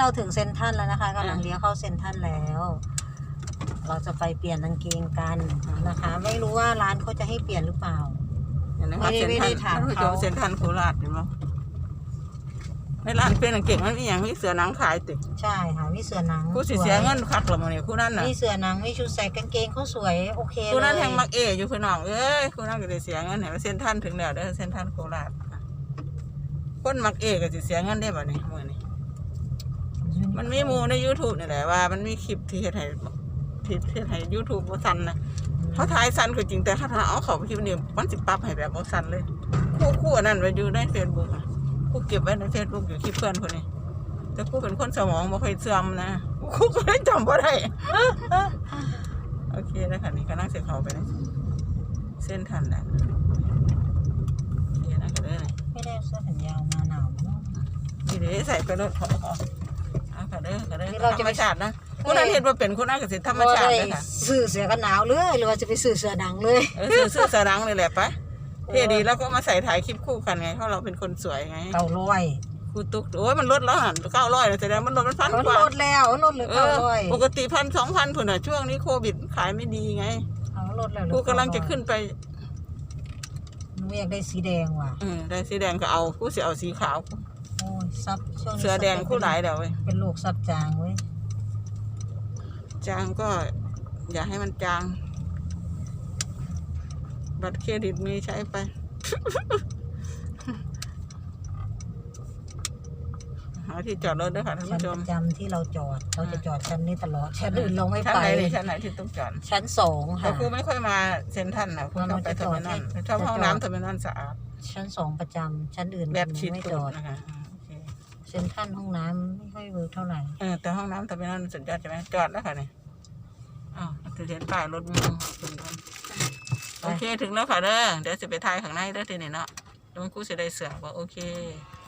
เราถึงเซ็นทรัลแล้วนะคะกำลังเลี้ยวเข้าเซ็นทรัลแล้ว เราจะไปเปลี่ยนกางเกงกันนะคะ ไม่รู้ว่าร้านเขาจะให้เปลี่ยนหรือเปล่าเห็นไหมไม่ได้ไม่ได้ถามท่านผู้ชเขามเซ็นทรัลโคราชเห็นไหมในร้านเป็นอังเก่งมันมีอย่างมีเสือหนังขายติใช่ค่ะมีเสือหนังคู่สิเสียเงินคักหรอมันนี่คู่นั้นน่ะมีเสือหนังมีชุดใส่กางเกงเขาสวยโอเคเลยคู่นั้นแทงมักเออยู่พี่น้องเอ้ยคู่นั้นก็ได้เสียเงินเห็นไหมเซ็นทรัลถึงแล้วเด้อเซ็นทรัลโคราชคนมักเอก็สิเสียเงินได้บ่นี่มื้อนี้ มันมีหมูใน YouTube นี่แหละว่า มันมีคลิปที่เฮ็ดให้ที่เฮ็ดให้ YouTube บ่สั่นนะเขาถ่ายสั้นก็จริงแต่ถ้าเอาเขาไปคลิปนี้มันสิปรับให้แบบบ่สั้นเลยคู่คู่อันนั้นไว้อยู่ในเฟซบุ๊กอะคู่เก็บไว้ในเฟซบุ๊กอยู่คลิปเพื่อนคนนี้แต่คู่เป็นคนสมองบ่ค่อยเสื่อมนะคู่ก็เลยจำบ่ได้โอเคนะคะนี่ก็นั่งเสียเขาไปนะเส้นทันแล้วโอเคนะก็ได้เลยไม่ได้เอาเสื้อแขนยาวมาหนาวเนอะนี่เด้ใส่ไปรถขอขอเอา ค่ะเด้อค่ะเด้อนี่เราจะธรไปรมชาตินะคุณนั่นเห็นว่าเป็นคุณนั่นก็สิธรรมชาติบ่เลได้ยค่ะซื้อเสือกันหนาวเลยหรือว่าจะไปซื้อเสือหนังเลยเออซื้อซื้อสรังเลยแหละปะเท่ดีแล้วก็มาใส่ถ่ายคลิปคู่กันไงเพราะเราเป็นคนสวยไงเก้าร้อยครูตุ๊กโอ้ยมันลดแล้วหันเก้าร้อยแสดงมันลดมันพันเขากว่าลดแล้วลดเหลือเอเก้าอร้อยปกติพันสองพันผุนอะช่วงนี้โควิดขายไม่ดีไงเขาลดแล้วเหลืกูอกำลังจะขึ้นไปหนูอยากได้สีแดงว่ะเออได้สีแดงก็เอากูสิเอาสีขาว โอ้ยซับช่วงนี้เสือแดงคู่หลายเดี๋ยวเว้ยเป็นโรคซับจางเว้ยจางก็ อย่าให้มันจาง บัตรเครดิตมีใช้ไป หาที่จอดรถด้วยค่ะท่านชั้นผู้ชปม ระจำที่เราจอดเราจะจอดชั้นนี้ตลอดชั้นอื่นเราไม่ชั้นไป ไหนนี่ชั้นไหนที่ต้องจอดชั้นสองแต่ค่ะครูไม่ค่อยมาเซ็นทรันนะครูชอบไปเทอร์มินอลมันจะจอดชอบห้องจะจอดน้ำเทอร์มินอลสะอาดชั้นสองประจำชั้นอื่นแบบชิดไม่ตูจดอดนะคะอ่าโอ เซ็นทรันห้องน้ำไม่ค่อยเวิร์กเท่าไหร่ เออแต่ห้องน้ำทอร์มินอลสุดยอดใช่ไหมจอดแล้วค่ะเนี่ยอ้าวจะเห็นป้ายรถมีถึงโอเคถึงแล้วค่ะเด้อเดี๋ยวจะไปทายข้างในเด้อทีนี้เนาะแล้วมันครูจะได้เสือบอกโอเค